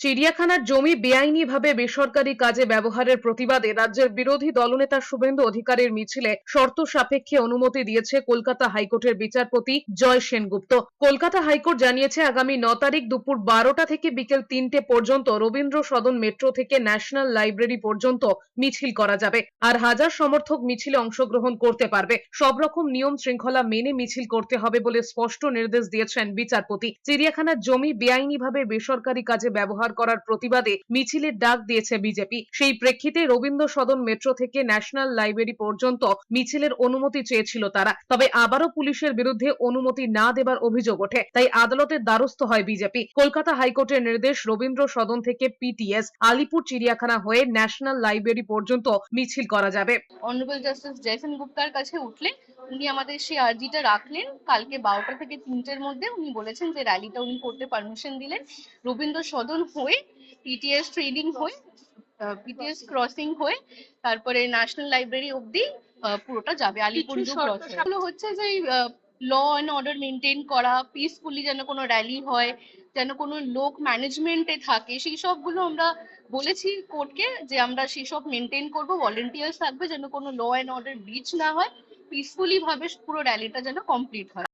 চিড়িয়াখানার জমি বেআইনিভাবে বেসরকারি কাজে ব্যবহারের প্রতিবাদে রাজ্যের বিরোধী দলনেতা শুভেন্দু অধিকারীর মিছিলে শর্ত সাপেক্ষে অনুমতি দিয়েছে কলকাতা হাইকোর্টের বিচারপতি জয় সেনগুপ্ত। কলকাতা হাইকোর্ট জানিয়েছে, আগামী ন তারিখ দুপুর বারোটা থেকে বিকেল তিনটে পর্যন্ত রবীন্দ্র সদন মেট্রো থেকে ন্যাশনাল লাইব্রেরি পর্যন্ত মিছিল করা যাবে আর হাজার সমর্থক মিছিলে অংশগ্রহণ করতে পারবে। সব রকম নিয়ম শৃঙ্খলা মেনে মিছিল করতে হবে বলে স্পষ্ট নির্দেশ দিয়েছেন বিচারপতি। চিড়িয়াখানার জমি বেআইনিভাবে বেসরকারি কাজে ব্যবহার করার প্রতিবাদে মিছিলের ডাক দিয়েছে বিজেপি। সেই প্রেক্ষিতে রবীন্দ্র সদন মেট্রো থেকে ন্যাশনাল লাইব্রেরি পর্যন্ত মিছিলের অনুমতি চেয়েছিল তারা। তবে আবারও পুলিশের বিরুদ্ধে অনুমতি না দেবার অভিযোগ ওঠে, তাই আদালতের দ্বারস্থ হয় বিজেপি। কলকাতা হাইকোর্টের নির্দেশ রবীন্দ্র সদন থেকে পিটিএস আলিপুর চিড়িয়াখানা হয়ে ন্যাশনাল লাইব্রেরি পর্যন্ত মিছিল করা যাবে। অনারেবল জাস্টিস জয়সেন গুপ্তার কাছে উঠলেন, উনি আমাদের সেই আর্জিটা রাখলেন। কালকে বারোটা থেকে তিনটের মধ্যে উনি বলেছেন যে র্যালিটা উনি করতে পারমিশন দিলেন। রবীন্দ্র সদন হয়ে পিটিএস ট্রেনিং হয়ে পিটিএস ক্রসিং হয়ে তারপরে ন্যাশনাল লাইব্রেরি অবধি পুরোটা যাবে। আলিপুর এগুলো হচ্ছে যে ল অ্যান্ড অর্ডার মেনটেন করা পিসফুলি যেন কোনো র্যালি হয় যেন কোনো লোক ম্যানেজমেন্টে থাকে সেই সবগুলো আমরা বলেছি কোর্টকে যে আমরা সেই সব মেনটেন করব ভলেন্টিয়ার্স থাকবে যেন কোনো ল অ্যান্ড অর্ডার ব্রিচ না হয় পিসফুলি ভাবে পুরো র্যালিটা যেন কমপ্লিট হয়।